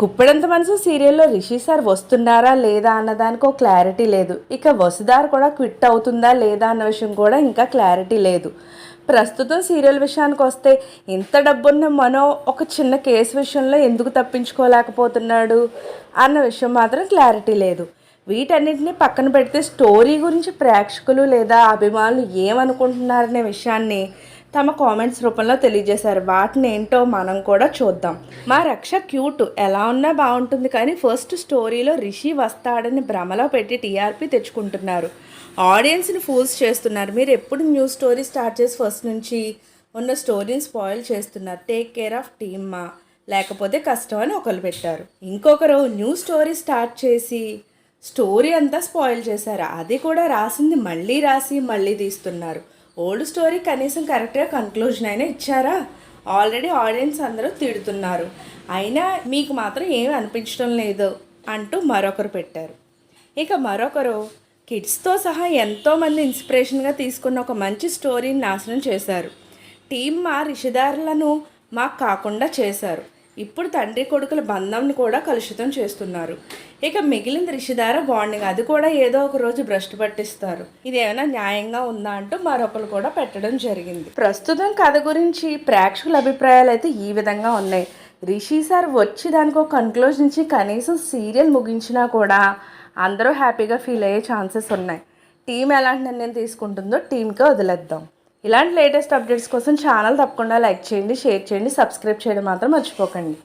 కుప్పెడంత మనసు సీరియల్లో రిషి సార్ వస్తున్నారా లేదా అన్నదానికి ఒక క్లారిటీ లేదు. ఇక వసుదార్ కూడా క్విట్ అవుతుందా లేదా అన్న విషయం కూడా ఇంకా క్లారిటీ లేదు. ప్రస్తుతం సీరియల్ విషయానికి వస్తే ఇంత డబ్బున్న మనో ఒక చిన్న కేసు విషయంలో ఎందుకు తప్పించుకోలేకపోతున్నాడు అన్న విషయం మాత్రం క్లారిటీ లేదు. వీటన్నిటిని పక్కన పెడితే స్టోరీ గురించి ప్రేక్షకులు లేదా అభిమానులు ఏమనుకుంటున్నారనే విషయాన్ని తమ కామెంట్స్ రూపంలో తెలియజేశారు. వాటిని ఏంటో మనం కూడా చూద్దాం. మా రక్ష క్యూట్. ఎలా ఉన్నా బాగుంటుంది కానీ ఫస్ట్ స్టోరీలో రిషి వస్తాడని భ్రమలో పెట్టి టీఆర్పీ తెచ్చుకుంటున్నారు. ఆడియన్స్ని ఫూల్స్ చేస్తున్నారు. మీరు ఎప్పుడు న్యూ స్టోరీ స్టార్ట్ చేసి ఫస్ట్ నుంచి ఉన్న స్టోరీని స్పాయిల్ చేస్తున్నారు. టేక్ కేర్ ఆఫ్ టీమ్ మా. లేకపోతే కష్టం అని ఒకరు పెట్టారు. ఇంకొకరు న్యూ స్టోరీ స్టార్ట్ చేసి స్టోరీ అంతా స్పాయిల్ చేశారు. అది కూడా రాసింది మళ్ళీ రాసి మళ్ళీ తీస్తున్నారు. ఓల్డ్ స్టోరీ కనీసం కరెక్ట్గా కన్క్లూజన్ అయినా ఇచ్చారా? ఆల్రెడీ ఆడియన్స్ అందరూ తిడుతున్నారు. అయినా మీకు మాత్రం ఏమి అనిపించడం లేదు అంటూ మరొకరు పెట్టారు. ఇక మరొకరు కిడ్స్తో సహా ఎంతోమంది ఇన్స్పిరేషన్గా తీసుకున్న ఒక మంచి స్టోరీని నాశనం చేశారు. టీం మా రిషిదారులను మాకు కాకుండా చేశారు. ఇప్పుడు తండ్రి కొడుకుల బంధంని కూడా కలుషితం చేస్తున్నారు. ఇక మిగిలిన రిషిదార బాండింగ్ అది కూడా ఏదో ఒక రోజు భ్రష్టు పట్టిస్తారు. ఇది ఏమైనా న్యాయంగా ఉందా అంటూ మరొకరు కూడా పెట్టడం జరిగింది. ప్రస్తుతం కథ గురించి ప్రేక్షకుల అభిప్రాయాలు అయితే ఈ విధంగా ఉన్నాయి. రిషి సార్ వచ్చి దానికి ఒక కన్క్లూజన్ ఇచ్చి కనీసం సీరియల్ ముగించినా కూడా అందరూ హ్యాపీగా ఫీల్ అయ్యే ఛాన్సెస్ ఉన్నాయి. టీం ఎలాంటి నిర్ణయం తీసుకుంటుందో టీంకే వదిలేద్దాం. ఇలాంటి లేటెస్ట్ అప్డేట్స్ కోసం ఛానల్ తప్పకుండా లైక్ చేయండి షేర్ చేయండి సబ్స్క్రైబ్ చేయడం మాత్రం మర్చిపోకండి.